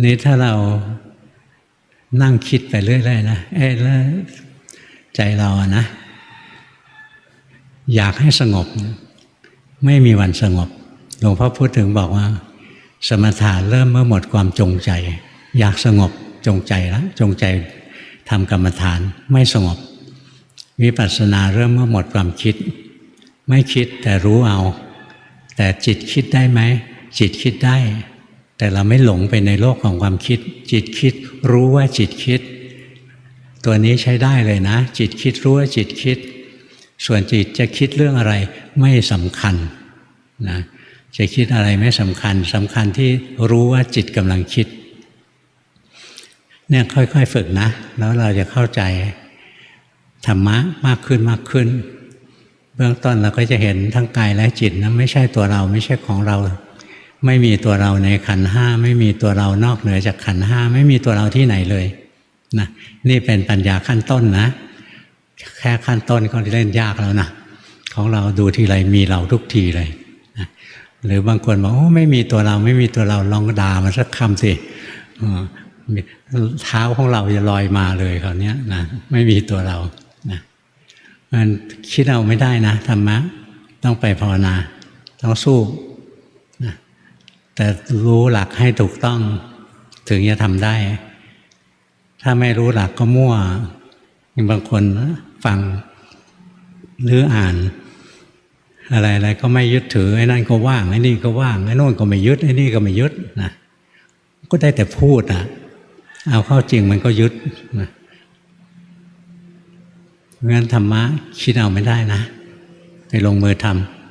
นี่ถ้าเรานั่งคิดไปเรื่อยๆนะเอ๊ะแล้วใจเราอะนะ อยากให้สงบ ไม่มีวันสงบหลวงพ่อพูดถึงบอกว่า สมถะเริ่มเมื่อหมดความจงใจ อยากสงบจงใจแล้วจงใจทำกรรมฐานไม่สงบวิปัสสนาเริ่มเมื่อหมดความคิด ไม่คิดแต่รู้เอา แต่จิตคิดได้ไหมจิตคิดได้ แต่เราไม่หลงไปในโลกของความคิด จิตคิดรู้ว่าจิตคิด ตัวนี้ใช้ได้เลยนะ จิตคิดรู้ว่าจิตคิด ส่วนจิตจะคิดเรื่องอะไรไม่สำคัญนะจะคิดอะไรไม่สำคัญสำคัญที่รู้ว่าจิตกำลังคิดเนี่ยค่อย ๆ ฝึกนะ แล้วเราจะเข้าใจธรรมะมากขึ้นมากขึ้น เบื้องต้นเราก็จะเห็นทั้งกายและจิตนะไม่ใช่ตัวเราไม่ใช่ของเรา ไม่มีตัวเราในขันห้าไม่มีตัวเรานอกเหนือจากขันห้าไม่มีตัวเราที่ไหนเลยนะนี่เป็นปัญญาขั้นต้นนะ แค่ขั้นต้นก็เล่นยากแล้วนะของเราดูทีไรมีเราทุกทีเลยนะหรือบางคนบอกโอ้ไม่มีตัวเราไม่มีตัวเราลองด่ามันสักคำสิเท้าของเราจะลอยมาเลยคราวเนี้ยนะไม่มีตัวเรานะมันคิดเอาไม่ได้นะธรรมะต้องไปภาวนาต้องสู้ แต่รู้หลักให้ถูกต้องถึงจะทำได้ ถ้าไม่รู้หลักก็มั่วบางคนฟังหรืออ่าน อะไรอะไรก็ไม่ยึดถือไอ้นั่นก็ว่างไอ้นี่ก็ว่างไอ้โน่นก็ไม่ยึดไอ้นี่ก็ไม่ยึดนะก็ได้แต่พูดนะเอาเข้าจริงมันก็ยึดนะเพราะงั้นธรรมะคิดเอาไม่ได้นะ ไปลงมือทำ